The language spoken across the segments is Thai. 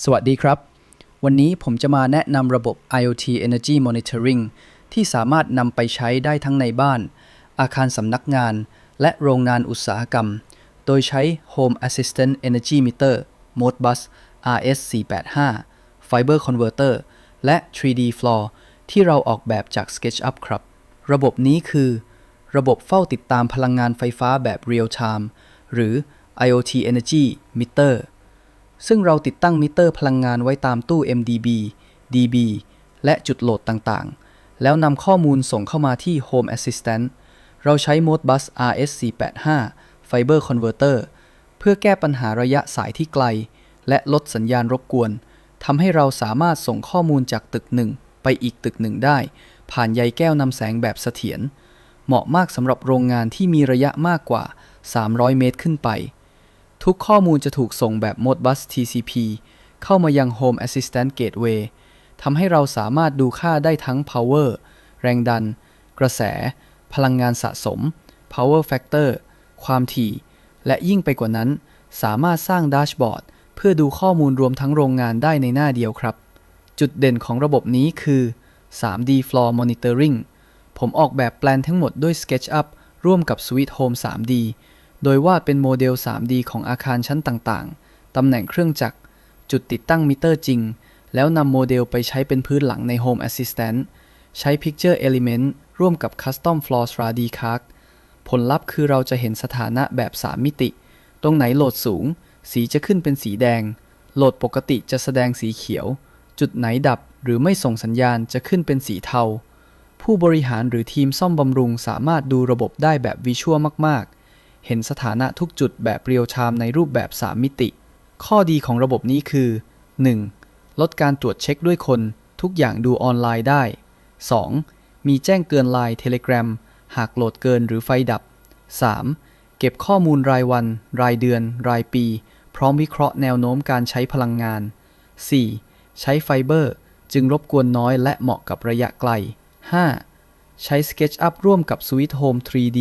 สวัสดีครับ วันนี้ผมจะมาแนะนำระบบ IoT Energy Monitoring ที่สามารถนำไปใช้ได้ทั้งในบ้าน อาคารสำนักงาน และโรงงานอุตสาหกรรม โดยใช้ Home Assistant Energy Meter Modbus RS485 Fiber Converter และ 3D Floor ที่เราออกแบบจาก SketchUp ครับ ระบบนี้คือ ระบบเฝ้าติดตามพลังงานไฟฟ้าแบบ Real Time หรือ IoT Energy Meter ซึ่งเราติดตั้งมิเตอร์พลังงานไว้ตามตู้ MDB DB และจุดโหลดต่างๆ แล้วนำข้อมูลส่งเข้ามาที่ Home Assistant เราใช้ Modbus RS485 Fiber Converter เพื่อแก้ปัญหาระยะสายที่ไกล และลดสัญญาณรบกวนทำให้เราสามารถส่งข้อมูลจากตึกหนึ่งไปอีกตึกหนึ่งได้ ผ่านใยแก้วนำแสงแบบเสถียรเหมาะมากสำหรับโรงงานที่มีระยะมากกว่า 300 เมตรขึ้นไป ทุกข้อมูลจะถูกส่งแบบ Modbus TCP เข้ามายัง Home Assistant Gateway ทำให้เราสามารถดูค่าได้ทั้ง power แรงดัน กระแส พลังงานสะสม power factor ความถี่ และยิ่งไปกว่านั้น สามารถสร้างดชบอร์ดเพื่อดูข้อมูลรวมทั้งโรงงานได้ในหน้าเดียวครับ จุดเด่นของระบบนี้คือ 3D Floor Monitoring ผมออกแบบแปลนทั้งหมดด้วย SketchUp ร่วมกับ Sweet Home 3D โดยวาดเป็นโมเดล 3D ของอาคารชั้นต่างๆ ตำแหน่งเครื่องจักร จุดติดตั้งมิเตอร์จริง แล้วนำโมเดลไปใช้เป็นพื้นหลังใน Home Assistant ใช้ Picture Element ร่วมกับ Custom Floor 3D Card ผลลัพธ์คือเราจะเห็นสถานะแบบ 3 มิติ ตรงไหนโหลดสูง สีจะขึ้นเป็นสีแดง โหลดปกติจะแสดงสีเขียว จุดไหนดับหรือไม่ส่งสัญญาณจะขึ้นเป็นสีเทา ผู้บริหารหรือทีมซ่อมบำรุงสามารถดูระบบได้แบบวิชวลมากๆ เห็นสถานะทุกจุดแบบเรียลไทม์ในรูปแบบ 3 มิติ ข้อดีของระบบนี้คือ 1. ลดการตรวจเช็คด้วยคน ทุกอย่างดูออนไลน์ได้ 2. มีแจ้งเตือนไลน์เทเล gram หากโหลดเกินหรือไฟดับ 3. เก็บข้อมูลรายวัน รายเดือน รายปี พร้อมวิเคราะห์แนวโน้มการใช้พลังงาน 4. ใช้ไฟเบอร์ จึงรบกวนน้อยและเหมาะกับระยะไกล 5. ใช้ SketchUp ร่วมกับ Sweet Home 3D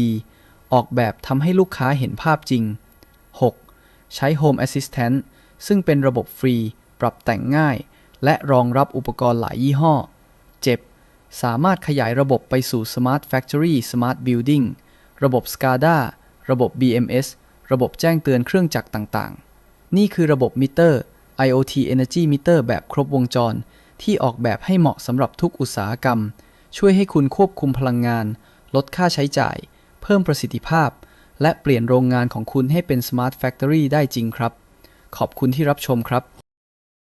ออกแบบทำให้ลูกค้าเห็นภาพจริง 6. ใช้ Home Assistant ซึ่งเป็นระบบฟรี ปรับแต่งง่าย และรองรับอุปกรณ์หลายยี่ห้อ 7. สามารถขยายระบบไปสู่ Smart Factory Smart Building ระบบ SCADA ระบบ BMS ระบบแจ้งเตือนเครื่องจักรต่างๆ นี่คือระบบมิเตอร์ IoT Energy Meter แบบครบวงจร ที่ออกแบบให้เหมาะสำหรับทุกอุตสาหกรรม ช่วยให้คุณควบคุมพลังงาน ลดค่าใช้จ่าย เพิ่มประสิทธิภาพ และเปลี่ยนโรงงานของคุณให้เป็น Smart Factory ได้จริงครับ ขอบคุณที่รับชมครับ